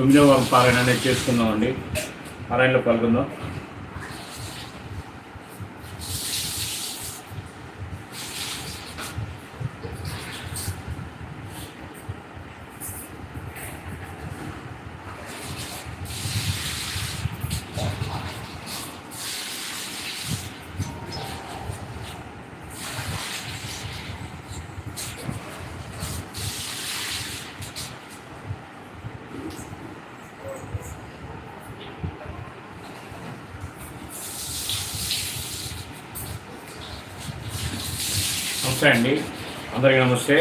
తొమ్మిదవ పారాయణ అనేది చేసుకుందామండి. పారాయణలో పాల్గొందాం నమస్తే అండి అందరికీ నమస్తే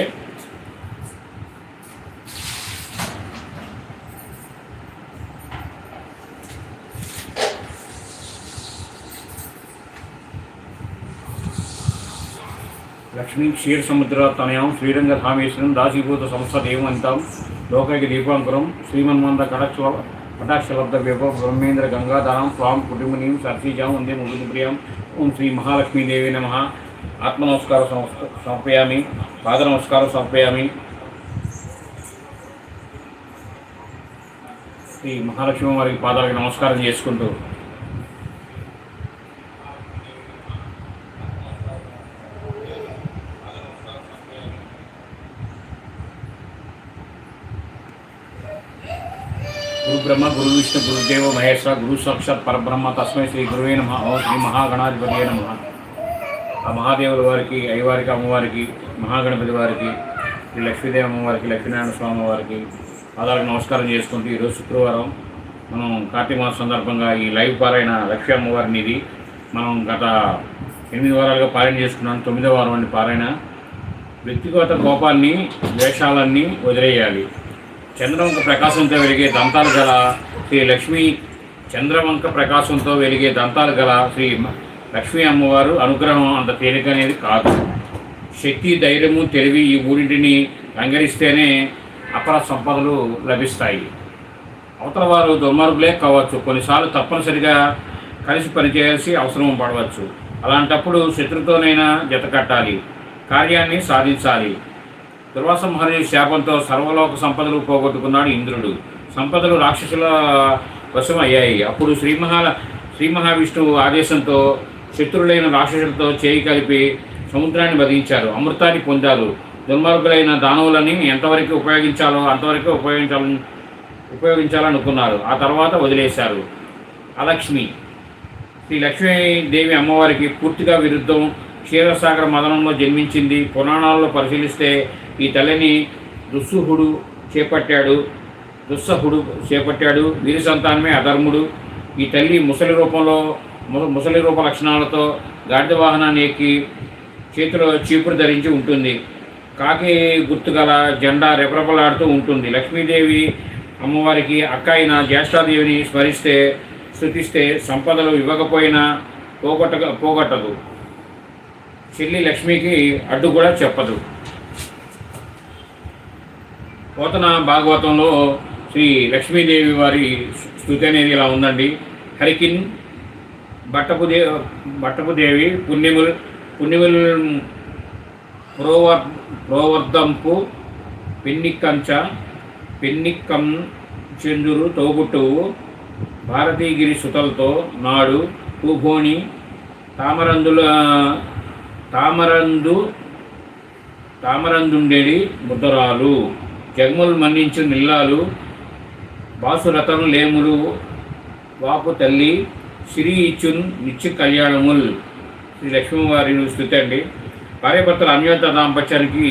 క్షీరసముద్ర క్షీర తనయం శ్రీరంగ రామేశ్వరం దాసీభూత సంస్థ దేవంతం లోకైక దీపాంకురం శ్రీమన్మంద కటాక్ష కటాక్షలబ్ధ విభవ బ్రహ్మేంద్ర గంగాధారం స్వాం కుటుంబనీం సర్సీజాం వందే ముగుదు ప్రియం ఓం శ్రీ మహాలక్ష్మీదేవి నమ. ఆత్మ నమస్కారం సమర్పయామి. పాద నమస్కారం సమర్పయామి. శ్రీ మహాలక్ష్మి వారికి పాదాలకు నమస్కారం చేసుకుంటూ గురు బ్రహ్మ గురు విష్ణు గురుదేవ మహేశ్వర గురు సాక్షాత్ పరబ్రహ్మ తస్మై శ్రీ గురువే నమ. ఓం శ్రీ మహాగణాధిపతి నమ. ఆ మహాదేవుల వారికి అయ్యవారికి అమ్మవారికి మహాగణపతి వారికి శ్రీ లక్ష్మీదేవి అమ్మవారికి లక్ష్మీనారాయణ స్వామి వారికి అలాగే నమస్కారం చేసుకుంటూ ఈరోజు శుక్రవారం మనం కార్తీక మాసం సందర్భంగా ఈ లైవ్ పారైన లక్ష్మీ అమ్మవారిని ఇది మనం గత ఎనిమిది వారాలుగా పారాయణ చేసుకున్నాం. తొమ్మిదో వారం అండి పారాయణ. వ్యక్తిగత కోపాన్ని ద్వేషాలన్నీ వదిలేయాలి. చంద్రవంక ప్రకాశంతో వెలిగే దంతాలు గల శ్రీ లక్ష్మీ చంద్రవంక ప్రకాశంతో వెలిగే దంతాలు గల శ్రీ లక్ష్మీ అమ్మవారు అనుగ్రహం అంత తేలిక అనేది కాదు. శక్తి ధైర్యము తెలివి ఈ మూడింటిని రంగరిస్తేనే అపర సంపదలు లభిస్తాయి. అవతల వారు దుర్మార్గులే కావచ్చు. కొన్నిసార్లు తప్పనిసరిగా కలిసి పనిచేయాల్సి అవసరం పడవచ్చు. అలాంటప్పుడు శత్రుతోనైనా జత కట్టాలి. కార్యాన్ని సాధించాలి. దుర్వాస మహర్షి శాపంతో సర్వలోక సంపదలు పోగొట్టుకున్నాడు ఇంద్రుడు. సంపదలు రాక్షసుల వశం అయ్యాయి అప్పుడు శ్రీ మహా శ్రీ మహావిష్ణువు ఆదేశంతో శత్రులైన రాక్షసులతో చేయి కలిపి సముద్రాన్ని వధించారు. అమృతాన్ని పొందారు. దుర్మార్గులైన దానవులని ఎంతవరకు ఉపయోగించాలో అంతవరకు ఉపయోగించాలని ఉపయోగించాలనుకున్నారు. ఆ తర్వాత వదిలేశారు. అలక్ష్మి. శ్రీ లక్ష్మీదేవి అమ్మవారికి పూర్తిగా విరుద్ధం. క్షీరసాగర మదనంలో జన్మించింది. పురాణాల్లో పరిశీలిస్తే ఈ తల్లిని దుస్సుహుడు చేపట్టాడు దుస్సహుడు చేపట్టాడు వీరి సంతానమే అధర్ముడు. ఈ తల్లి ముసలి రూపంలో ముసలి రూప లక్షణాలతో గాడిద వాహనాన్ని ఎక్కి చేతిలో చీపురు ధరించి ఉంటుంది. కాకి గుర్తుగల జెండా రెపరెపలాడుతూ ఉంటుంది. లక్ష్మీదేవి అమ్మవారికి అక్క అయిన జ్యేష్ఠాదేవిని స్మరిస్తే స్థుతిస్తే సంపదలు ఇవ్వకపోయినా పోగొట్టక పోగొట్టదు. చెల్లి లక్ష్మికి అడ్డు కూడా చెప్పదు. పోతన భాగవతంలో శ్రీ లక్ష్మీదేవి వారి స్థుతి అనేది ఇలా ఉందండి. హరికిన్ బట్టపు దే బట్టపు దేవి పుణ్యముల్ పుణ్యముల్ ప్రోవర్ ప్రోవర్ధంపు పెన్నికంచ పెన్నిక్కం చంద్రురు తోబుట్టువు భారతీగిరి సుతలతో నాడు పూభోని తామరందుల తామరందు తామరందుండేడి ముద్రాలు జగములు మన్నించు నిల్లాలు బాసురతను లేములు వాపు తల్లి సిరి ఇచ్చున్ నిత్య కళ్యాణముల్. శ్రీ లక్ష్మీవారిని స్థుతి అండి భార్యాభర్తల అన్యోన్యత దాంపత్యానికి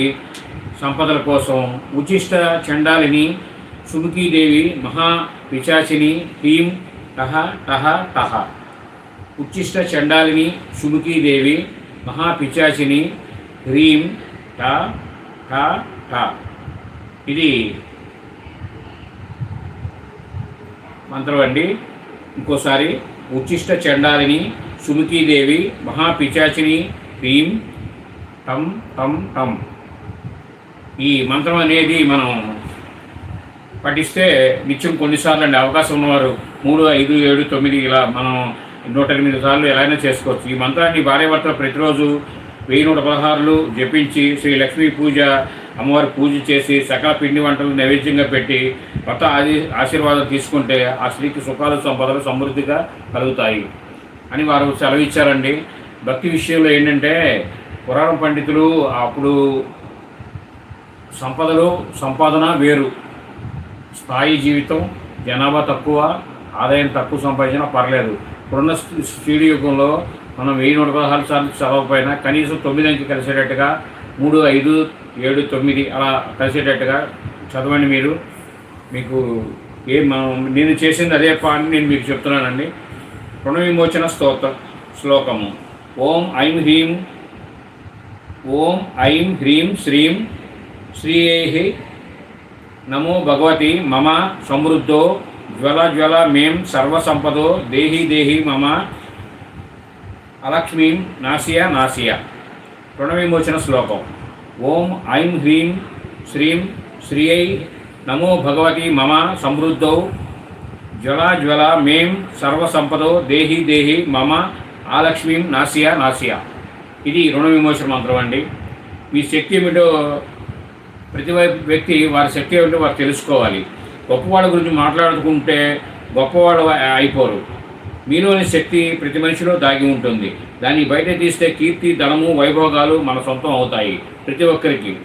సంపదల కోసం ఉచిష్ట చండాలిని సుముఖీదేవి మహా పిచాచిని హ్రీం టహ టహ టహ ఉచ్చిష్ట చండాలిని సుముఖీదేవి మహా పిచాచిని హ్రీం ట ఠ ఠ ఇది మంత్రం అండి. ఇంకోసారి ఉచ్చిష్ట చండాలిని సుముఖీదేవి మహాపిచాచిని హ్రీం టం టం టం ఈ మంత్రం అనేది మనం పఠిస్తే నిత్యం కొన్నిసార్లు అండి అవకాశం ఉన్నవారు మూడు ఐదు ఏడు తొమ్మిది ఇలా మనం నూట ఎనిమిది సార్లు ఎలా అయినా చేసుకోవచ్చు. ఈ మంత్రాన్ని భార్యాభర్త ప్రతిరోజు వెయ్యి నూట పదహారులు జపించి శ్రీ లక్ష్మీ పూజ అమ్మవారి పూజ చేసి సకల పిండి వంటలు నైవేద్యంగా పెట్టి కొత్త ఆది ఆశీర్వాదం తీసుకుంటే ఆ స్త్రీకి సుఖాలు సంపదలు సమృద్ధిగా కలుగుతాయి అని వారు సెలవిచ్చారండి భక్తి విషయంలో ఏంటంటే పురాణ పండితులు అప్పుడు సంపదలు సంపాదన వేరు. స్థాయి జీవితం జనాభా తక్కువ ఆదాయం తక్కువ సంపాదించినా పర్లేదు. ఇప్పుడున్న స్పీడ్ యుగంలో మనం వెయ్యి నూట పదహారు సార్లు చదవకపోయినా కనీసం తొమ్మిది అంకె కలిసేటట్టుగా మూడు ఐదు ఏడు తొమ్మిది అలా కలిసేటట్టుగా చదవండి మీరు. మీకు ఏ నేను చేసింది అదే పాయింట్ నేను మీకు చెప్తున్నానండి. రుణ విమోచన శ్లోకము. ఓం ఐం హ్రీం ఓం ఐం హ్రీం శ్రీం శ్రీయేహి నమో భగవతి మమ సమృద్ధో జ్వల జ్వల మేం సర్వసంపదో దేహి దేహి మమ అలక్ష్మీం నాసియా నాసియా రుణ విమోచన శ్లోకం. ఓం ఐం హ్రీం శ్రీం శ్రీయై నమో భగవతి మమ సమృద్ధౌ జ్వల జ్వల మేం సర్వసంపదో దేహి దేహి మమ ఆలక్ష్మీం నాసియా నాసియా. ఇది రుణ విమోచన మంత్రం అండి. మీ శక్తి ఏమిటో ప్రతి వ్యక్తి వారి శక్తి ఏమిటో వారు తెలుసుకోవాలి. గొప్పవాళ్ళ గురించి మాట్లాడుకుంటే గొప్పవాళ్ళు అయిపోరు. మీలోని శక్తి ప్రతి మనిషిలో దాగి ఉంటుంది. దాన్ని బయట తీస్తే కీర్తి ధనము వైభోగాలు మన సొంతం అవుతాయి ప్రతి ఒక్కరికి.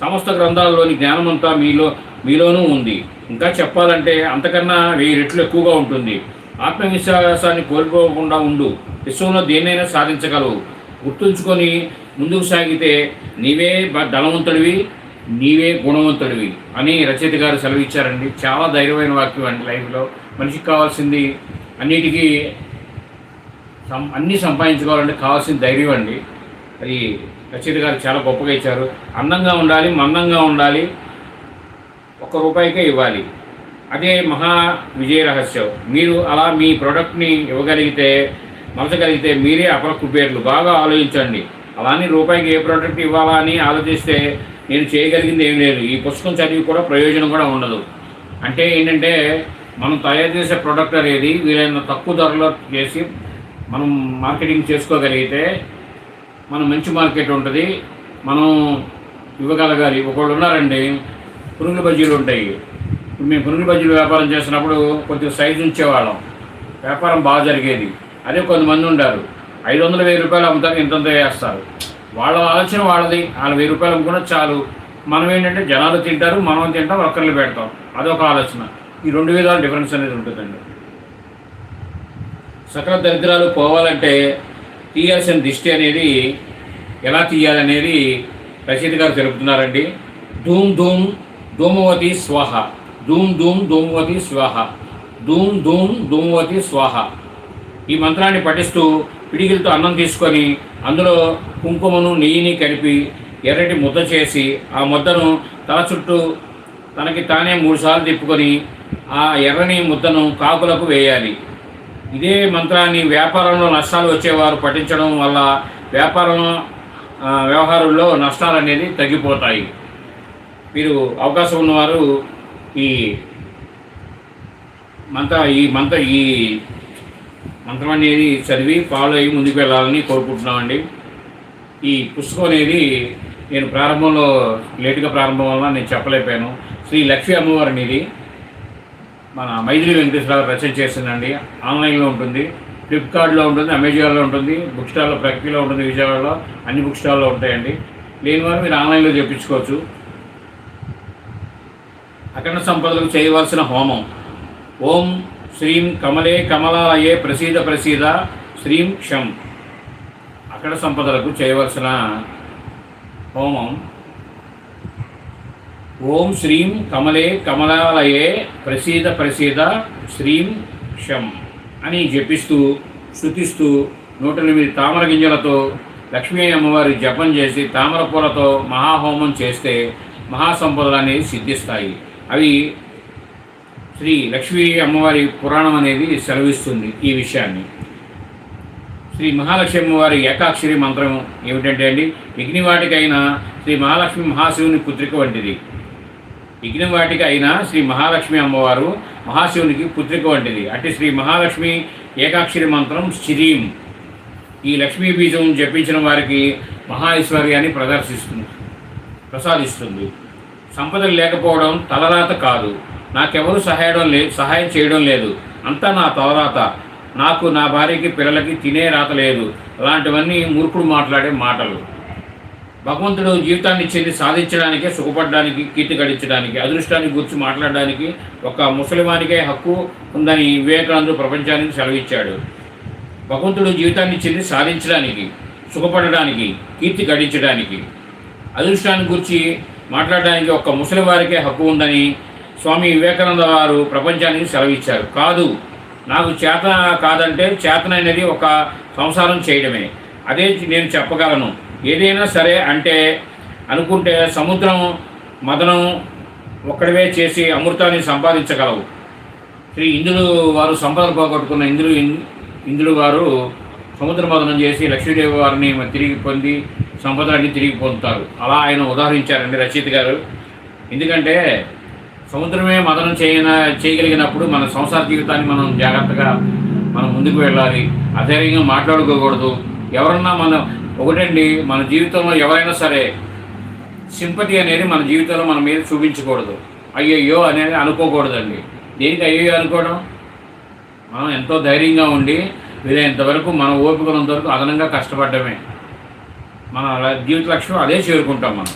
సమస్త గ్రంథాలలోని జ్ఞానమంతా మీలో మీలోనూ ఉంది. ఇంకా చెప్పాలంటే అంతకన్నా వెయ్యి రెట్లు ఎక్కువగా ఉంటుంది. ఆత్మవిశ్వాసాన్ని కోల్పోకుండా ఉండు. విశ్వంలో దేన్నైనా సాధించగలవు. గుర్తుంచుకొని ముందుకు సాగితే నీవే ధనవంతుడివి నీవే గుణవంతుడివి అని రచయిత గారు సెలవిచ్చారండి. చాలా ధైర్యమైన వాక్యం అండి లైఫ్లో. మనిషికి కావాల్సింది అన్నిటికీ సం అన్నీ సంపాదించుకోవాలంటే కావాల్సిన ధైర్యం అండి. అది రచయిత గారు చాలా గొప్పగా ఇచ్చారు. అందంగా ఉండాలి మందంగా ఉండాలి ఒక్క రూపాయికే ఇవ్వాలి. అదే మహా విజయ రహస్యం. మీరు అలా మీ ప్రోడక్ట్ని ఇవ్వగలిగితే మలచగలిగితే మీరే అపర కుబేర్లు. బాగా ఆలోచించండి. అలానే రూపాయికి ఏ ప్రోడక్ట్ ఇవ్వాలా అని ఆలోచిస్తే నేను చేయగలిగింది ఏం లేదు. ఈ పుస్తకం చదివి కూడా ప్రయోజనం కూడా ఉండదు. అంటే ఏంటంటే మనం తయారు చేసే ప్రోడక్ట్ అనేది వీలైన తక్కువ ధరలో చేసి మనం మార్కెటింగ్ చేసుకోగలిగితే మనం మంచి మార్కెట్ ఉంటుంది. మనం ఇవ్వగలగాలి ఒకళ్ళు ఉన్నారండి పురుగుల బజ్జీలు ఉంటాయి. ఇప్పుడు మేము పురుగుల బజ్జీలు వ్యాపారం చేసినప్పుడు కొద్దిగా సైజు ఉంచేవాళ్ళం. వ్యాపారం బాగా జరిగేది. అదే కొంతమంది ఉండారు. ఐదు వందల వెయ్యి రూపాయలు అమ్ముతారు ఇంతంత వేస్తారు వాళ్ళ ఆలోచన వాళ్ళది. వాళ్ళు వెయ్యి రూపాయలు అమ్ముకున్నా చాలు. మనం ఏంటంటే జనాలు తింటారు మనం తింటాం ఒక్కర్లు పెడతాం. అదొక ఆలోచన. ఈ రెండు విధాల డిఫరెన్స్ అనేది ఉంటుందండి. సకల దరిద్రాలు పోవాలంటే తీయాల్సిన దిష్టి అనేది ఎలా తీయాలనేది రషీద్ గారు తెలుపుతున్నారండి. ధూమ్ ధూమ్ ధూమవతి స్వాహ. ధూమ్ ధూమ్ ధూమవతి స్వాహ. ధూమ్ ధూమ్ ధూమవతి స్వాహ. ఈ మంత్రాన్ని పఠిస్తూ పిడికిలతో అన్నం తీసుకొని అందులో కుంకుమను నెయ్యిని కలిపి ఎర్రటి ముద్ద చేసి ఆ ముద్దను తల చుట్టూ తనకి తానే మూడుసార్లు తిప్పుకొని ఆ ఎర్రని ముద్దను కాకులకు వేయాలి. ఇదే మంత్రాన్ని వ్యాపారంలో నష్టాలు వచ్చేవారు పఠించడం వల్ల వ్యాపారం వ్యవహారంలో నష్టాలు అనేది తగ్గిపోతాయి. మీరు అవకాశం ఉన్నవారు ఈ మంత్ర ఈ మంత్ర ఈ మంత్రం అనేది చదివి ఫాలో అయ్యి ముందుకు వెళ్ళాలని కోరుకుంటున్నామండి. ఈ పుస్తకం అనేది నేను ప్రారంభంలో లేటుగా ప్రారంభం వల్ల నేను చెప్పలేకపోయాను. శ్రీ లక్ష్మీ అమ్మవారిని ఇది మన మైత్రి వెంకటేశ్వరరావు రచన చేసిందండి. ఆన్లైన్లో ఉంటుంది. ఫ్లిప్కార్ట్లో ఉంటుంది అమెజాన్లో ఉంటుంది బుక్ స్టాల్లో ప్రక్రియలో ఉంటుంది విజయవాడలో అన్ని బుక్ స్టాల్లో ఉంటాయండి. లేని వారు మీరు ఆన్లైన్లో తెప్పించుకోవచ్చు. అఖండ సంపదలకు చేయవలసిన హోమం. ఓం శ్రీం కమలే కమలాలయే ప్రసీద ప్రసీద శ్రీం క్షం. అఖండ సంపదలకు చేయవలసిన హోమం ఓం శ్రీం కమలే కమలాలయే ప్రసీద ప్రసీద శ్రీం క్షం అని జపిస్తూ శృతిస్తూ నూట ఎనిమిది తామర గింజలతో లక్ష్మీ అమ్మవారి జపం చేసి తామర పూలతో మహాహోమం చేస్తే మహాసంపదలు అనేవి సిద్ధిస్తాయి. అవి శ్రీ లక్ష్మీ అమ్మవారి పురాణం అనేది సెలవిస్తుంది ఈ విషయాన్ని. శ్రీ మహాలక్ష్మి అమ్మవారి ఏకాక్షరి మంత్రం ఏమిటంటే అండి యజ్ఞవాటికైన శ్రీ మహాలక్ష్మి మహాశివుని పుత్రిక వంటిది. యజ్ఞవాటిక అయిన శ్రీ మహాలక్ష్మి అమ్మవారు మహాశివునికి పుత్రిక వంటిది. అట్టి శ్రీ మహాలక్ష్మి ఏకాక్షరి మంత్రం శ్రీం. ఈ లక్ష్మీ బీజం జపించిన వారికి మహా ఐశ్వర్యాన్ని ప్రదర్శిస్తుంది ప్రసాదిస్తుంది. సంపదలు లేకపోవడం తలరాత కాదు. నాకెవరు సహాయడం లే సహాయం చేయడం లేదు. అంతా నా తలరాత. నాకు నా భార్యకి పిల్లలకి తినే రాత లేదు. అలాంటివన్నీ మూర్ఖుడు మాట్లాడే మాటలు. భగవంతుడు జీవితాన్ని ఇచ్చేది సాధించడానికి సుఖపడడానికి కీర్తి గడించడానికి అదృష్టాన్ని గురించి మాట్లాడడానికి ఒక ముసలివానికే హక్కు ఉందని వివేకానందుడు ప్రపంచానికి సెలవిచ్చాడు. భగవంతుడు జీవితాన్ని ఇచ్చింది సాధించడానికి సుఖపడడానికి కీర్తి గడించడానికి అదృష్టాన్ని గురించి మాట్లాడడానికి ఒక ముసలి వారికే హక్కు ఉందని స్వామి వివేకానంద వారు ప్రపంచానికి సెలవిచ్చారు. కాదు నాకు చేతన కాదంటే చేతన అనేది ఒక సంసారం చేయడమే. అదే నేను చెప్పగలను. ఏదైనా సరే అంటే అనుకుంటే సముద్రం మదనం ఒక్కడివే చేసి అమృతాన్ని సంపాదించగలవు. శ్రీ ఇంద్రుడు వారు సంపద పోగొట్టుకున్న ఇంద్రుడు ఇంద్రుడు వారు సముద్ర మదనం చేసి లక్ష్మీదేవి వారిని తిరిగి పొంది సంపదలన్నీ తిరిగి పొందుతారు. అలా ఆయన ఉదాహరించారండి రచయిత గారు. ఎందుకంటే సముద్రమే మదనం చేయన చేయగలిగినప్పుడు మన సంసార జీవితాన్ని మనం జాగ్రత్తగా మనం ముందుకు వెళ్ళాలి. అధైర్యంగా మాట్లాడుకోకూడదు. ఎవరన్నా మన ఒకటండి మన జీవితంలో ఎవరైనా సరే సింపతి అనేది మన జీవితంలో మన మీద చూపించకూడదు. అయ్యయ్యో అనేది అనుకోకూడదండి. దేనికి అయ్యో అనుకోవడం? మనం ఎంతో ధైర్యంగా ఉండి వీలైనంతవరకు మన ఓపికనంతవరకు అదనంగా కష్టపడమే మన జీవిత లక్ష్యం అదే చేరుకుంటాం మనం.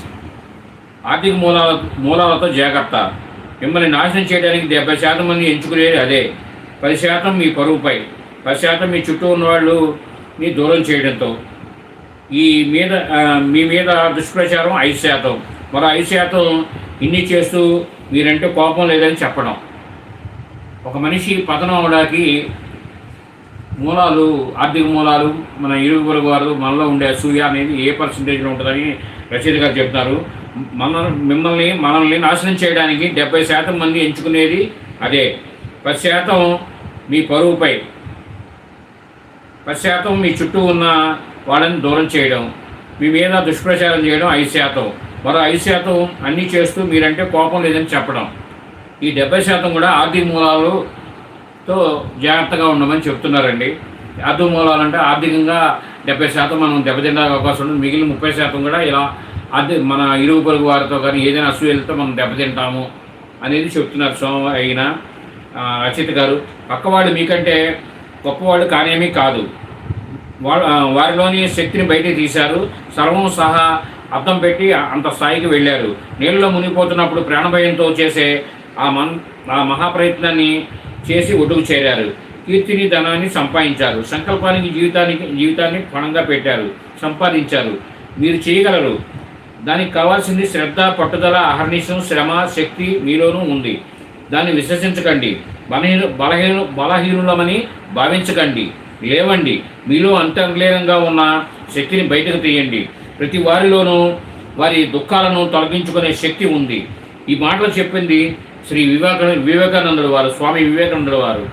ఆర్థిక మూలాల మూలాలతో జాగ్రత్త. మిమ్మల్ని నాశనం చేయడానికి డెబ్బై శాతం మంది ఎంచుకునేది అదే. పది శాతం మీ పరువుపై పది శాతం మీ చుట్టూ ఉన్నవాళ్ళు మీ దూరం చేయడంతో. ఈ మీద మీ మీద దుష్ప్రచారం ఐదు శాతం. మరో ఐదు శాతం ఇన్ని చేస్తూ మీరంటే కోపం లేదని చెప్పడం. ఒక మనిషి పతనం అవడానికి మూలాలు ఆర్థిక మూలాలు మన ఇరుగు పొరుగు వారు మనలో ఉండే అసూయ అనేది ఏ పర్సంటేజ్లో ఉంటుందని రచయిత గారు చెప్తారు మన మిమ్మల్ని మనల్ని నాశనం చేయడానికి డెబ్బై శాతం మంది ఎంచుకునేది అదే. పది శాతం మీ పరువుపై. పది శాతం మీ చుట్టూ ఉన్న వాళ్ళని దూరం చేయడం మీ మీద దుష్ప్రచారం చేయడం ఐదు శాతం. మరో ఐదు శాతం అన్నీ చేస్తూ మీరంటే కోపం లేదని చెప్పడం. ఈ డెబ్బై శాతం కూడా ఆర్థిక మూలాలతో జాగ్రత్తగా ఉండమని చెప్తున్నారండి. ఆర్థిక మూలాలు అంటే ఆర్థికంగా డెబ్బై శాతం మనం దెబ్బతిన్న అవకాశం ఉంటుంది. మిగిలిన ముప్పై శాతం కూడా ఇలా అది మన ఇరుగు పొరుగు వారితో కానీ ఏదైనా అసూయలతో మనం దెబ్బతింటాము అనేది చెప్తున్నారు సోమ అయిన ఆ, రచిత గారు. పక్కవాడు మీకంటే గొప్పవాడు కానేమీ కాదు. వారిలోని శక్తిని బయటికి తీశారు. సర్వం సహా అర్థం పెట్టి అంత స్థాయికి వెళ్ళారు. నీళ్ళలో మునిగిపోతున్నప్పుడు ప్రాణభయంతో చేసే ఆ మన్ ఆ మహాప్రయత్నాన్ని చేసి ఒడ్డుకు చేరారు. కీర్తిని ధనాన్ని సంపాదించారు. సంకల్పానికి జీవితానికి జీవితాన్ని పణంగా పెట్టారు. సంపాదించారు. మీరు చేయగలరు. దానికి కావాల్సింది శ్రద్ధ పట్టుదల అహర్నిశం శ్రమ శక్తి మీలోనూ ఉంది. దాన్ని విశ్వసించకండి. బలహీన బలహీన బలహీనులమని భావించకండి. లేవండి. మీలో అంతర్లీనంగా ఉన్న శక్తిని బయటకు తీయండి. ప్రతి వారిలోనూ వారి దుఃఖాలను తొలగించుకునే శక్తి ఉంది. ఈ మాటలు చెప్పింది శ్రీ వివేక వివేకానందుడు వారు స్వామి వివేకానందుడు వారు.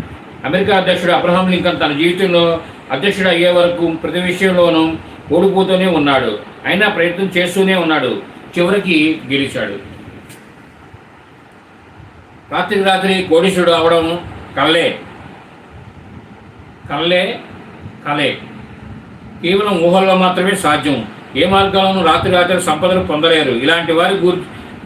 అమెరికా అధ్యక్షుడు అబ్రహాం లింకన్ తన జీవితంలో అధ్యక్షుడు అయ్యే వరకు ప్రతి విషయంలోనూ ఓడిపోతూనే ఉన్నాడు. అయినా ప్రయత్నం చేస్తూనే ఉన్నాడు. చివరికి గెలిచాడు. రాత్రికి రాత్రి కోడీశ్వరుడు అవడం కళ్ళే కళ్ళే కలే. కేవలం ఊహల్లో మాత్రమే సాధ్యం. ఏ మార్గాలను రాత్రి రాత్రి సంపదలు పొందలేరు. ఇలాంటి వారి గురి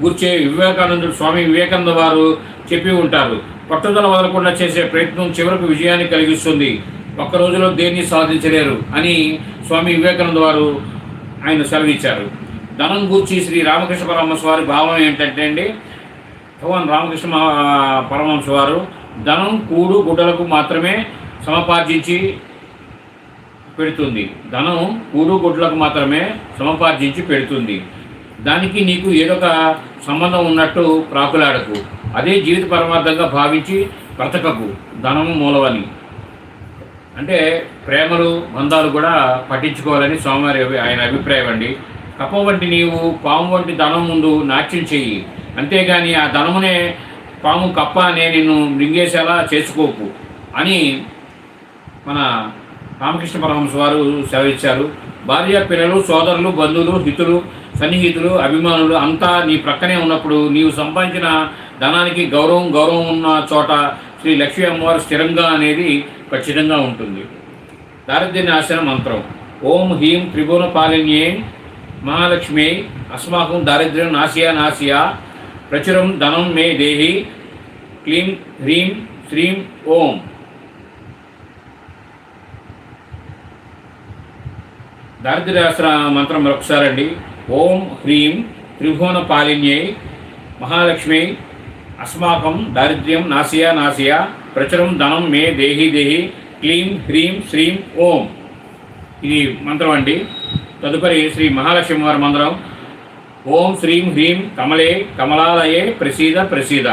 గుర్చే వివేకానందుడు స్వామి వివేకానంద వారు చెప్పి ఉంటారు. పట్టుదల వదలకుండా చేసే ప్రయత్నం చివరకు విజయాన్ని కలిగిస్తుంది. ఒక్క రోజులో దేన్ని సాధించలేరు అని స్వామి వివేకానంద వారు ఆయన సెలవిచ్చారు. ధనం గూర్చి శ్రీ రామకృష్ణ పరమహంస వారి భావం ఏంటంటే అండి భగవాన్ రామకృష్ణ పరమహంస వారు ధనం కూడు గుడ్డలకు మాత్రమే సమపార్జించి పెడుతుంది. ధనం కూడు గుడ్లకు మాత్రమే సమపార్జించి పెడుతుంది. దానికి నీకు ఏదొక సంబంధం ఉన్నట్టు ప్రాకులాడకు. అదే జీవిత పరమార్థంగా భావించి బ్రతకకు. ధనము మూలవని. అంటే ప్రేమలు బంధాలు కూడా పట్టించుకోవాలని స్వామివారి ఆయన అభిప్రాయం అండి. కప్ప వంటి నీవు పాము వంటి ధనం ముందు నాట్యం చెయ్యి. అంతేగాని ఆ ధనమునే పాము కప్ప అనే నిన్ను మృంగేసేలా చేసుకోకు అని మన రామకృష్ణ పరమహంస వారు సెలవిచ్చారు. భార్య పిల్లలు సోదరులు బంధువులు హితులు సన్నిహితులు అభిమానులు అంతా నీ ప్రక్కనే ఉన్నప్పుడు నీవు సంపాదించిన ధనానికి గౌరవం గౌరవం ఉన్న చోట శ్రీ లక్ష్మీ అమ్మవారు స్థిరంగా అనేది ఖచ్చితంగా ఉంటుంది. దారిద్ర్య నాశన మంత్రం. ఓం హ్రీం త్రిభువన పాలిన్యే మహాలక్ష్మి అస్మాకం దారిద్ర్యం నాసియా నాసియా ప్రచురం ధనం మే దేహి క్లీం హ్రీం శ్రీం ఓం. దారిద్ర్యాస్త్ర మంత్రం మరొకసారండి. ఓం హ్రీం త్రిభువన పాలిన్యై మహాలక్ష్మి అస్మాకం దారిద్ర్యం నాసియా నాసియా ప్రచురం ధనం మే దేహి దేహి క్లీం హ్రీం శ్రీం ఓం. ఇది మంత్రం అండి. తదుపరి శ్రీ మహాలక్ష్మి వారి మంత్రం. ఓం శ్రీం హ్రీం కమలే కమలాలయే ప్రసీద ప్రసీద.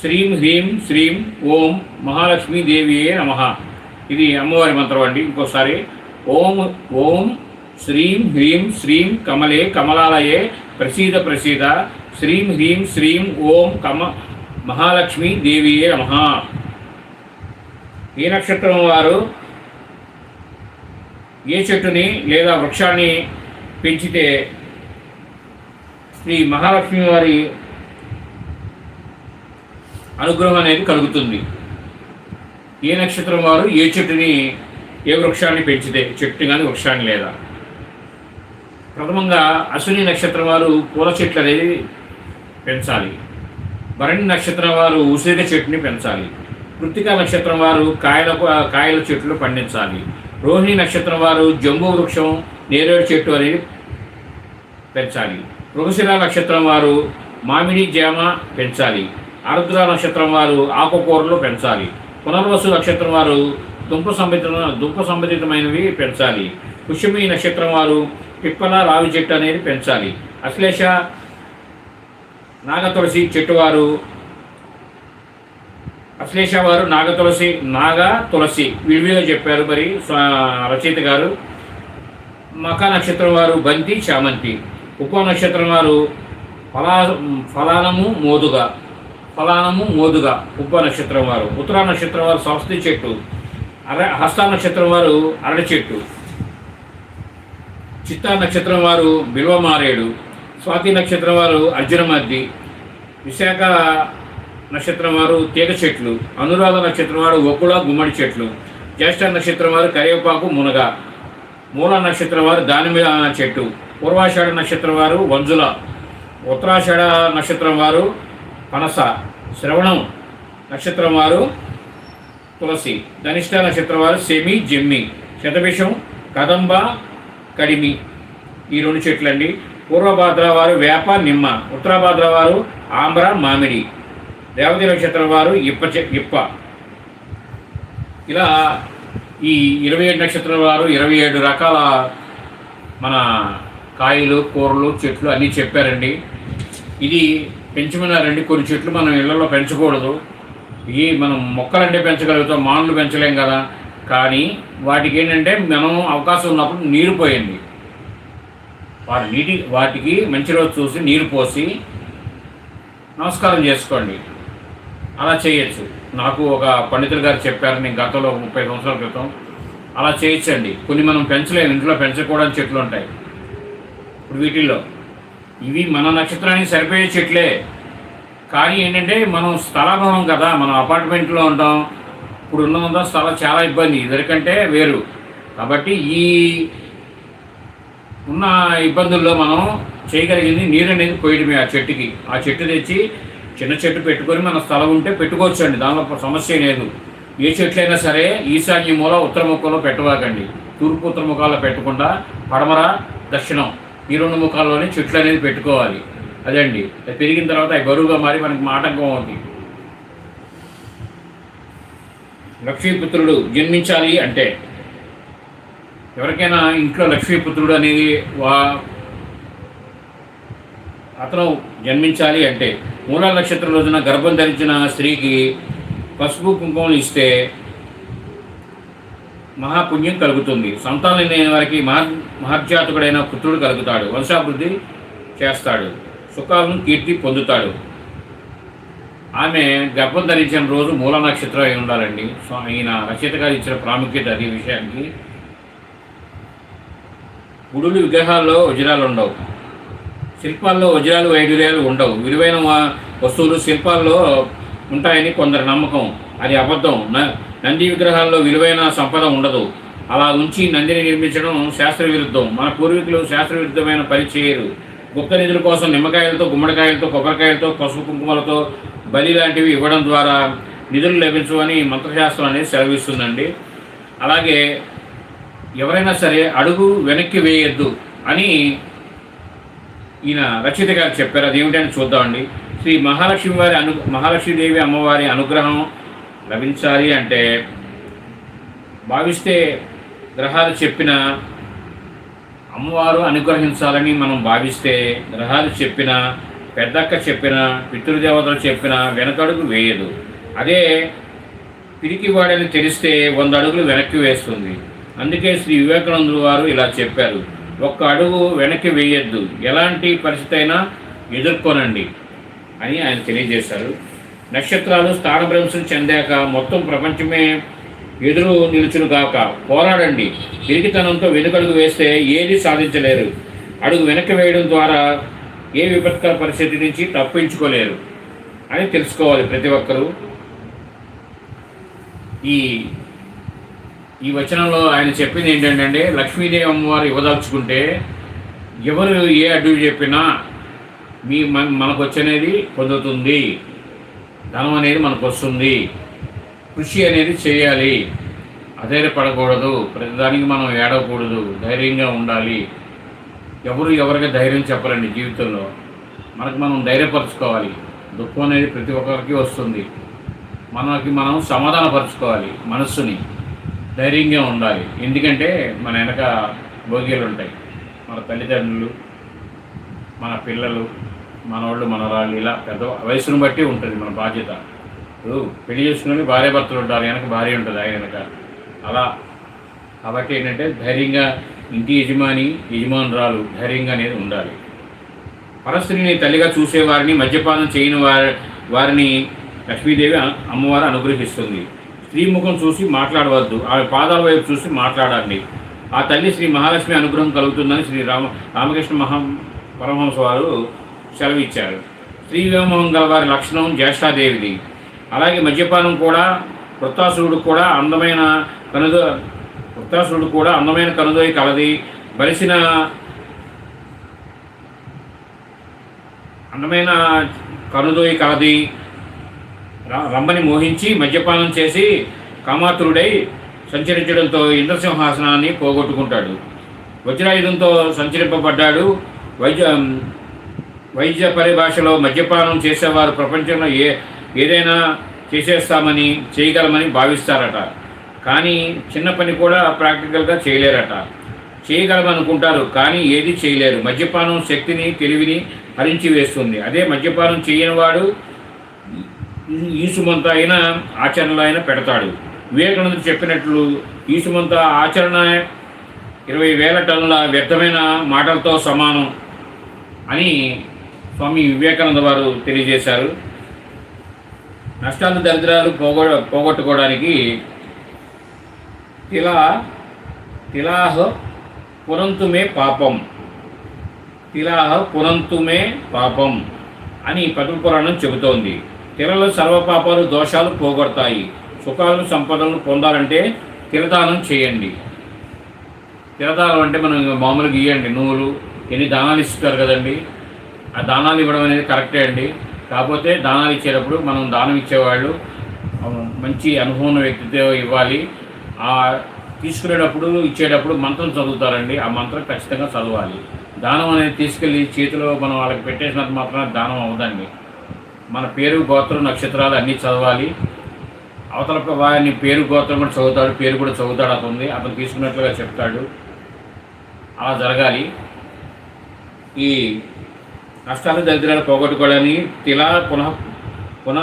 శ్రీం హ్రీం శ్రీం ఓం మహాలక్ష్మీదేవియే నమ. ఇది అమ్మవారి మంత్రం అండి. ఇంకోసారి ఓం ఓం శ్రీం హ్రీం శ్రీం కమలే కమలాలయే ప్రసీద ప్రసీద. శ్రీం హ్రీం శ్రీం ఓం కమ మహాలక్ష్మీ దేవియే నమ. ఈ నక్షత్రం వారు ఏ చెట్టుని లేదా వృక్షాన్ని పెంచితే శ్రీ మహాలక్ష్మి వారి అనుగ్రహం అనేది కలుగుతుంది? ఏ నక్షత్రం వారు ఏ చెట్టుని ఏ వృక్షాన్ని పెంచితే చెట్టు కానీ వృక్షాన్ని లేదా? ప్రథమంగా అశ్విని నక్షత్రం వారు పూల చెట్లు అనేది పెంచాలి. భరణి నక్షత్రం వారు ఉసిరి చెట్టుని పెంచాలి. కృత్తిక నక్షత్రం వారు కాయల కాయల చెట్లు పండించాలి. రోహిణి నక్షత్రం వారు జంబూ వృక్షం నేరేడు చెట్టు అనేది పెంచాలి. మృగశిర నక్షత్రం వారు మామిడి జామ పెంచాలి. ఆరుద్ర నక్షత్రం వారు ఆకుకూరలు పెంచాలి. పునర్వసు నక్షత్రం వారు దుంప సంబంధిత దుంప సంబంధితమైనవి పెంచాలి. పుష్యమి నక్షత్రం వారు పిప్పల రావి చెట్టు అనేది పెంచాలి. అశ్లేష నాగతులసి చెట్టువారు చెట్టు వారు అశ్లేష వారు నాగ తులసి నాగ తులసి. విడివిగా చెప్పారు మరి రచయిత గారు. మక నక్షత్రం వారు బంతి చామంతి. ఉప నక్షత్రం వారు ఫలా ఫలానము మోదుగా. ఫలానము మోదుగా. ఉప నక్షత్రం వారు. ఉత్తరా నక్షత్రం వారు సంస్థ చెట్టు. అర హస్త నక్షత్రం వారు అరటి చెట్టు చిత్తా నక్షత్రం వారు బిల్వమారేడు స్వాతి నక్షత్రం వారు అర్జునమద్ది విశాఖ నక్షత్రం వారు తీగ చెట్లు అనురాధ నక్షత్రం వారు ఒకుళ గుమ్మడి చెట్లు జ్యేష్ఠ నక్షత్రం వారు కరివేపాకు మునగ మూల నక్షత్రం వారు దానిమ్మ చెట్టు పూర్వాషాఢ నక్షత్రం వారు వంజుల ఉత్తరాషాఢ నక్షత్రం వారు పనస శ్రవణం నక్షత్రం వారు తులసి ధనిష్ట నక్షత్రం వారు సెమి జిమ్మి శతభిషం కదంబ కడిమి. ఈ రెండు చెట్లండి. పూర్వభాద్ర వారు వేప నిమ్మ. ఉత్తరభాద్ర వారు ఆంధ్ర మామిడి. రేవతి నక్షత్రం వారు ఇప్ప ఇప్ప. ఇలా ఈ ఇరవై ఏడు నక్షత్రం వారు ఇరవై ఏడు రకాల మన కాయలు కూరలు చెట్లు అన్నీ చెప్పారండి. ఇది పెంచమన్నారండి. కొన్ని చెట్లు మనం ఇళ్ళలో పెంచకూడదు. ఈ మనం మొక్కలంటే పెంచగలుగుతాం మానులు పెంచలేం కదా. కానీ వాటికి ఏంటంటే మనం అవకాశం ఉన్నప్పుడు నీరు పోయింది వాటి నీటి వాటికి మంచి రోజు చూసి నీరు పోసి నమస్కారం చేసుకోండి. అలా చేయొచ్చు. నాకు ఒక పండితులు గారు చెప్పారు నేను గతంలో ఒక ముప్పై సంవత్సరాల క్రితం. అలా చేయొచ్చండి. కొన్ని మనం పెంచలేము ఇంట్లో పెంచకూడని చెట్లు ఉంటాయి. ఇప్పుడు వీటిల్లో. ఇవి మన నక్షత్రానికి సరిపోయే చెట్లే. కానీ ఏంటంటే మనం స్థలాభావం కదా మనం అపార్ట్మెంట్లో ఉంటాం. ఇప్పుడు ఉన్నంత స్థలం చాలా ఇబ్బంది ఇద్దరికంటే వేరు. కాబట్టి ఈ ఉన్న ఇబ్బందుల్లో మనం చేయగలిగింది నీరు అనేది పోయడమే ఆ చెట్టుకి. ఆ చెట్టు తెచ్చి చిన్న చెట్టు పెట్టుకొని మన స్థలం ఉంటే పెట్టుకోవచ్చు అండి దానిలో సమస్య లేదు. ఏ చెట్లైనా సరే ఈశాన్య మూల ఉత్తర ముఖంలో పెట్టవాకండి. తూర్పు ఉత్తర ముఖాల్లో పెట్టకుండా పడమర దక్షిణం ఈ రెండు ముఖాల్లోనే చెట్లు అనేది పెట్టుకోవాలి. అదండి. అది పెరిగిన తర్వాత అవి బరువుగా మారి మనకి ఆటంకం అవుతుంది లక్ష్మీపుత్రుడు జన్మించాలి అంటే ఎవరికైనా ఇంట్లో లక్ష్మీపుత్రుడు అనేది వా అతను జన్మించాలి అంటే మూల నక్షత్రం రోజున గర్భం ధరించిన స్త్రీకి పసుపు కుంకుమలు ఇస్తే మహాపుణ్యం కలుగుతుంది. సంతానం లేని వారికి మహా మహర్జాతకుడైన పుత్రుడు కలుగుతాడు. వంశాభివృద్ధి చేస్తాడు. సుఖాలను కీర్తి పొందుతాడు. ఆమె గర్భం ధరించిన రోజు మూల నక్షత్రం అయి ఉండాలండి. సో ఈయన రచయిత గారు ఇచ్చిన ప్రాముఖ్యత అది విషయానికి. గుడులు విగ్రహాల్లో వజ్రాలు ఉండవు. శిల్పాల్లో వజ్రాలు వైడూర్యాలు ఉండవు. విలువైన వస్తువులు శిల్పాల్లో ఉంటాయని కొందరి నమ్మకం. అది అబద్ధం. న- నంది విగ్రహాల్లో విలువైన సంపద ఉండదు. అలా ఉంచి నందిని నిర్మించడం శాస్త్ర విరుద్ధం మన పూర్వీకులు శాస్త్ర విరుద్ధమైన పని చేయరు. గుప్త నిధుల కోసం నిమ్మకాయలతో గుమ్మడికాయలతో కొబ్బరికాయలతో పసుపు కుంకుమలతో బలి లాంటివి ఇవ్వడం ద్వారా నిధులు లభించమని మంత్రశాస్త్రం అనేది సెలవిస్తుందండి. అలాగే ఎవరైనా సరే అడుగు వెనక్కి వేయొద్దు అని ఈయన రచయిత గారు చెప్పారు. అది ఏమిటని చూద్దామండి. శ్రీ మహాలక్ష్మి వారి అను మహాలక్ష్మీదేవి అమ్మవారి అనుగ్రహం లభించాలి అంటే భావిస్తే గ్రహాలు చెప్పిన అమ్మవారు అనుగ్రహించాలని మనం భావిస్తే గ్రహాలు చెప్పిన పెద్దక్క చెప్పిన పితృదేవతలు చెప్పిన వెనకడుగు వేయదు. అదే పిరికివాడని తెలిస్తే వంద అడుగులు వెనక్కి వేస్తుంది. అందుకే శ్రీ వివేకానందులు వారు ఇలా చెప్పారు. ఒక్క అడుగు వెనక్కి వేయొద్దు. ఎలాంటి పరిస్థితి అయినా ఎదుర్కొనండి అని ఆయన తెలియజేశారు. నక్షత్రాలు స్థానభ్రంశం చెందాక మొత్తం ప్రపంచమే ఎదురు నిలుచును గాక. పోరాడండి. తిరిగితనంతో వెనుకడుగు వేస్తే ఏది సాధించలేరు. అడుగు వెనక్కి వేయడం ద్వారా ఏ విపత్కర పరిస్థితి నుంచి తప్పించుకోలేరు అని తెలుసుకోవాలి ప్రతి ఒక్కరూ. ఈ ఈ వచనంలో ఆయన చెప్పింది ఏంటంటే లక్ష్మీదేవి అమ్మవారు ఇవ్వదలుచుకుంటే ఎవరు ఏ అడ్డు చెప్పినా మీ మన- మనకు వచ్చనేది పొందుతుంది. ధనం అనేది మనకు వస్తుంది కృషి అనేది చేయాలి. అధైర్యపడకూడదు. ప్రతిదానికి మనం ఏడవకూడదు. ధైర్యంగా ఉండాలి. ఎవరు ఎవరికి ధైర్యం చెప్పరండి జీవితంలో. మనకు మనం ధైర్యపరచుకోవాలి. దుఃఖం అనేది ప్రతి ఒక్కరికి వస్తుంది. మనకి మనం సమాధానపరచుకోవాలి మనస్సుని. ధైర్యంగా ఉండాలి. ఎందుకంటే మన వెనక భోగ్యాలు ఉంటాయి మన తల్లిదండ్రులు మన పిల్లలు మనవాళ్ళు మనరాళ్ళు ఇలా పెద్ద వయసును బట్టి ఉంటుంది మన బాధ్యత. ఇప్పుడు పెళ్ళి చేసుకుని భార్య భర్తలు ఉంటారు వెనక భార్య ఉంటుంది ఆయన వెనక. అలా కాబట్టి ఏంటంటే ధైర్యంగా ఇంటి యజమాని యజమానురాలు ధైర్యంగా అనేది ఉండాలి. పరస్త్రీని తల్లిగా చూసేవారిని మద్యపానం చేయని వారి వారిని లక్ష్మీదేవి అమ్మవారు అనుగ్రహిస్తుంది. స్త్రీ ముఖం చూసి మాట్లాడవద్దు ఆమె పాదాల వైపు చూసి మాట్లాడాలి. ఆ తల్లి శ్రీ మహాలక్ష్మి అనుగ్రహం కలుగుతుందని శ్రీ రామ రామకృష్ణ మహా పరమహంస వారు సెలవిచ్చారు. స్త్రీ వ్యోమం గల వారి లక్షణం జ్యేష్ఠాదేవిది. అలాగే మద్యపానం కూడా వృత్తాసురుడు కూడా అందమైన కనుదో వృత్తాసురుడు కూడా అందమైన కనుదోయి కలది. బలిసిన అందమైన కనుదోయి కలది. రమ్మని మోహించి మద్యపానం చేసి కామాతురుడై సంచరించడంతో ఇంద్రసింహాసనాన్ని పోగొట్టుకుంటాడు. వజ్రాయుధంతో సంచరింపబడ్డాడు. వైద్య వైద్య పరిభాషలో మద్యపానం చేసేవారు ప్రపంచంలో ఏ ఏదైనా చేసేస్తామని చేయగలమని భావిస్తారట. కానీ చిన్న పని కూడా ప్రాక్టికల్గా చేయలేరట. చేయగలమనుకుంటారు కానీ ఏది చేయలేరు. మద్యపానం శక్తిని తెలివిని హరించి వేస్తుంది. అదే మద్యపానం చేయని వాడు ఈసుమంత అయినా ఆచరణలో అయినా పెడతాడు. వివేకానందుడు చెప్పినట్లు ఈసుమంత ఆచరణ ఇరవై వేల టన్నుల వ్యర్థమైన మాటలతో సమానం అని స్వామి వివేకానంద వారు తెలియజేశారు. నష్టాలు దరిద్రాలు పోగొ పోగొట్టుకోవడానికి తిలా తిలాహ పురంతుమే పాపం. తిలాహ పురంతుమే పాపం అని పద్మ పురాణం చెబుతోంది. తిలలో సర్వపాపాలు దోషాలు పోగొడతాయి. సుఖాలను సంపదలను పొందాలంటే తిలదానం చేయండి. తిలదానం అంటే మనం మామూలుగా ఇవ్వండి నువ్వులు ఎన్ని దానాలు ఇస్తారు కదండి? ఆ దానాలు ఇవ్వడం అనేది కరెక్టే అండి. కాకపోతే దానాలు ఇచ్చేటప్పుడు మనం దానం ఇచ్చేవాళ్ళు మంచి అనుభవం వ్యక్తితో ఇవ్వాలి. ఆ తీసుకునేటప్పుడు ఇచ్చేటప్పుడు మంత్రం చదువుతారండి. ఆ మంత్రం ఖచ్చితంగా చదవాలి. దానం అనేది తీసుకెళ్ళి చేతిలో మనం వాళ్ళకి పెట్టేసినంత మాత్రం దానం అవదండి మన పేరు గోత్రం నక్షత్రాలు అన్నీ చదవాలి. అవతల వారిని పేరు గోత్రం కూడా చదువుతాడు పేరు కూడా చదువుతాడు అతను అతను తీసుకున్నట్లుగా చెప్తాడు. అలా జరగాలి. ఈ నష్టాలు దరిద్రాలు పోగొట్టుకోవడానికి తిలా పునః పున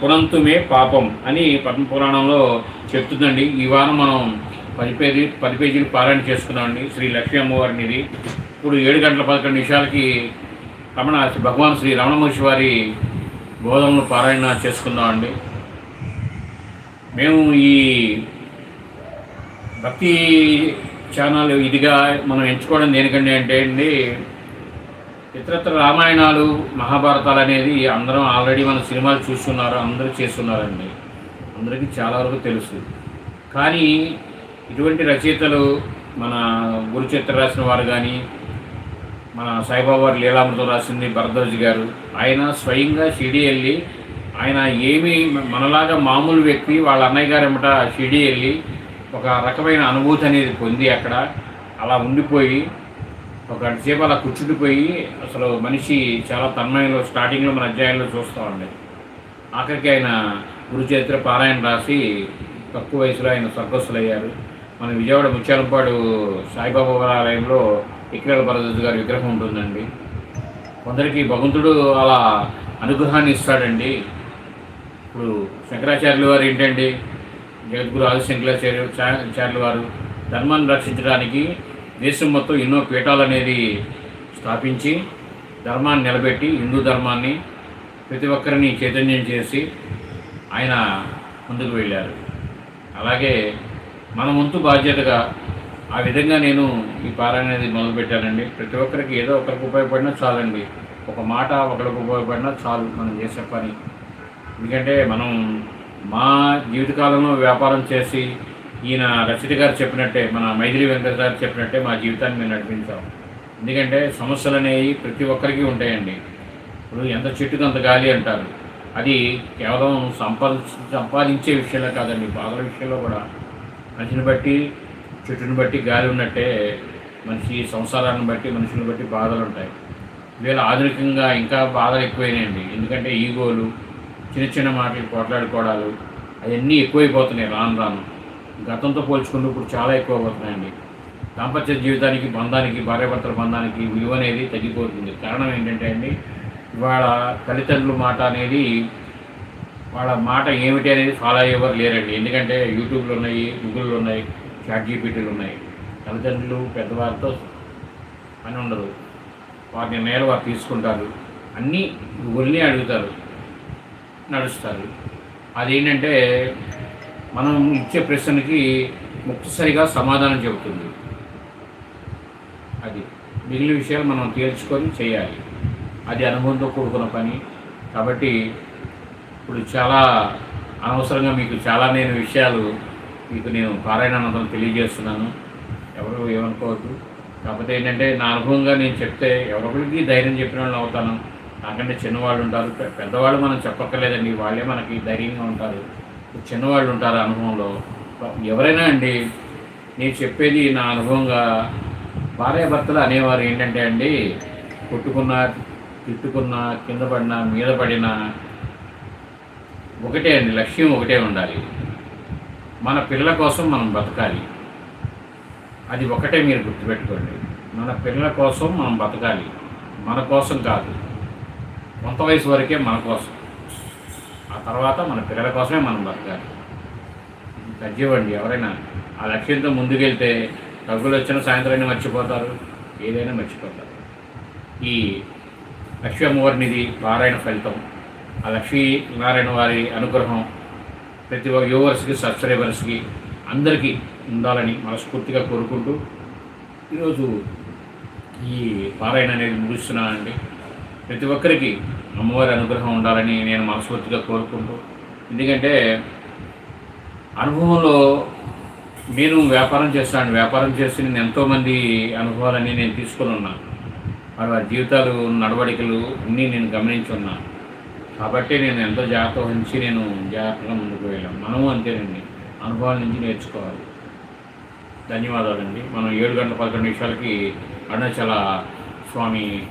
పునంతుమే పాపం అని పద్మ పురాణంలో చెప్తుందండి. ఈ వారం మనం పది పేజీ పది పేజీలు పారాయణ చేసుకున్నామండి. శ్రీ లక్ష్మీ అమ్మవారిని ఇది ఇప్పుడు ఏడు గంటల పదకొండు నిమిషాలకి రమణ భగవాన్ శ్రీ రమణ మహర్షి వారి బోధనలు పారాయణ చేసుకుందామండి. మేము ఈ భక్తి ఛానల్ ఇదిగా మనం ఎంచుకోవడం దేనికండి అంటే అండి ఇతరత్ర రామాయణాలు మహాభారతాలు అనేది అందరం ఆల్రెడీ మన సినిమాలు చూస్తున్నారు అందరూ చేస్తున్నారండి. అందరికీ చాలా వరకు తెలుసు. కానీ ఇటువంటి రచయితలు మన గురుచిత్ర రాసిన వారు కానీ మన సాయిబాబా లీలామృతం రాసింది భరద్వాజ్ గారు ఆయన స్వయంగా షిరిడి వెళ్ళి ఆయన ఏమి మనలాగా మామూలు వ్యక్తి వాళ్ళ అన్నయ్య గారు ఏమిట షిరిడి వెళ్ళి ఒక రకమైన అనుభూతి అనేది పొంది అక్కడ. అలా ఉండిపోయి ఒక గంట సేపు అలా కూర్చుండిపోయి అసలు మనిషి చాలా తన్మయంలో స్టార్టింగ్లో మన అధ్యాయంలో చూస్తామండి ఆఖరికి ఆయన గురుచరిత్ర పారాయణ రాసి తక్కువ వయసులో ఆయన స్వర్గస్థులయ్యారు. మన విజయవాడ ముత్యాలపాడు సాయిబాబా వారి ఆలయంలో ఇక్రాల గారి విగ్రహం ఉంటుందండి. కొందరికి భగవంతుడు అలా అనుగ్రహాన్ని ఇస్తాడండి. ఇప్పుడు శంకరాచార్యుల వారు ఏంటండి? జగద్గురు ఆదిశంకరాచార్య చార్యుల వారు ధర్మాన్ని రక్షించడానికి దేశం మొత్తం ఎన్నో పీఠాలు అనేది స్థాపించి ధర్మాన్ని నిలబెట్టి హిందూ ధర్మాన్ని ప్రతి ఒక్కరిని చైతన్యం చేసి ఆయన ముందుకు వెళ్ళారు. అలాగే మన వంతు బాధ్యతగా ఆ విధంగా నేను ఈ పారాయణ అనేది మొదలుపెట్టానండి. ప్రతి ఒక్కరికి ఏదో ఒకరికి ఉపయోగపడినా చాలండి. ఒక మాట ఒకరికి ఉపయోగపడినా చాలు మనం చేసే పని. ఎందుకంటే మనం మా జీవితకాలంలో వ్యాపారం చేసి ఈయన రచిత గారు చెప్పినట్టే మన మైథిలి వెంకట గారు చెప్పినట్టే మా జీవితాన్ని మేము నడిపించాం. ఎందుకంటే సమస్యలు అనేవి ప్రతి ఒక్కరికి ఉంటాయండి. ఇప్పుడు ఎంత చెట్టుకు అంత గాలి అంటారు. అది కేవలం సంపాది సంపాదించే విషయంలో కాదండి. బాధల విషయంలో కూడా. మనిషిని బట్టి చెట్టుని బట్టి గాలి ఉన్నట్టే మనిషి సంసారాన్ని బట్టి మనుషుని బట్టి బాధలు ఉంటాయి. వీళ్ళ ఆధునికంగా ఇంకా బాధలు ఎక్కువైనాయండి. ఎందుకంటే ఈగోలు చిన్న చిన్న మాటలు కొట్లాడుకోవడాలు అవన్నీ ఎక్కువైపోతున్నాయి రాను రాను. గతంతో పోల్చుకుంటే ఇప్పుడు చాలా ఎక్కువ అవుతున్నాయండి. దాంపత్య జీవితానికి బంధానికి భార్యాభర్తల బంధానికి విలువ అనేది తగ్గిపోతుంది. కారణం ఏంటంటే అండి ఇవాళ తల్లిదండ్రుల మాట అనేది వాళ్ళ మాట ఏమిటి అనేది ఫాలో అయ్యేవారు లేరండి. ఎందుకంటే యూట్యూబ్లు ఉన్నాయి గూగుల్లో ఉన్నాయి చాట్ జీపీటీలు ఉన్నాయి. తల్లిదండ్రులు పెద్దవారితో పని ఉండదు. వారి నిర్ణయాలు వారు తీసుకుంటారు. అన్నీ గూగుల్ని అడుగుతారు నడుస్తారు. అదేంటంటే మనం ఇచ్చే ప్రశ్నకి ముక్తసరిగా సమాధానం చెబుతుంది. అది మిగిలిన విషయాలు మనం తేల్చుకొని చేయాలి. అది అనుభవంతో కూడుకున్న పని. కాబట్టి ఇప్పుడు చాలా అనవసరంగా మీకు చాలా నేను విషయాలు మీకు నేను పారాయణానందం తెలియజేస్తున్నాను. ఎవరు ఏమనుకోవద్దు. కాకపోతే ఏంటంటే నా అనుభవంగా నేను చెప్తే ఎవరొకరికి ధైర్యం చెప్పిన వాళ్ళు అవుతాను. నాకంటే చిన్నవాళ్ళు ఉంటారు. పెద్దవాళ్ళు మనం చెప్పక్కర్లేదండి. వాళ్ళే మనకి ధైర్యంగా ఉంటారు. చిన్నవాళ్ళు ఉంటారు అనుభవంలో. ఎవరైనా అండి నేను చెప్పేది నా అనుభవంగా భార్యాభర్తలు అనేవారు ఏంటంటే అండి కొట్టుకున్న తిట్టుకున్న కింద పడినా మీద పడిన ఒకటే అండి లక్ష్యం ఒకటే ఉండాలి. మన పిల్లల కోసం మనం బతకాలి. అది ఒకటే మీరు గుర్తుపెట్టుకోండి. మన పిల్లల కోసం మనం బతకాలి. మన కోసం కాదు. కొంత వయసు వరకే మన కోసం. ఆ తర్వాత మన పిల్లల కోసమే మనం బతకాలి. తగ్గివ్వండి ఎవరైనా ఆ లక్ష్యంతో ముందుకెళ్తే డబ్బులు వచ్చిన సాయంత్రం మర్చిపోతారు ఏదైనా మర్చిపోతారు. ఈ లక్ష్మీ అమ్మవారినిది పారాయణ ఫలితం ఆ లక్ష్మీ నారాయణ వారి అనుగ్రహం ప్రతి ఒక్క యూవర్స్కి సబ్స్క్రైబర్స్కి అందరికీ ఉండాలని మనస్ఫూర్తిగా కోరుకుంటూ ఈరోజు ఈ పారాయణ అనేది ముగిస్తున్నానండి. ప్రతి ఒక్కరికి అమ్మవారి అనుగ్రహం ఉండాలని నేను మనస్ఫూర్తిగా కోరుకుంటూ ఎందుకంటే అనుభవంలో నేను వ్యాపారం చేస్తాను వ్యాపారం చేసి నేను ఎంతోమంది అనుభవాలన్నీ నేను తీసుకొని ఉన్నాను. వారి వారి జీవితాలు నడవడికలు అన్నీ నేను గమనించి ఉన్నాను. కాబట్టి నేను ఎంతో జాగ్రత్త వహించి నేను జాగ్రత్తగా ముందుకు వెళ్ళాను. మనము అంతేనండి అనుభవాల నుంచి నేర్చుకోవాలి. ధన్యవాదాలండి. మనం ఏడు గంటల పదకొండు నిమిషాలకి అరుణాచల స్వామి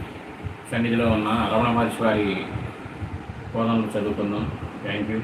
సన్నిధిలో ఉన్న రమణ మహర్షి వారి బోధనలు చదువుకుందాం. Thank you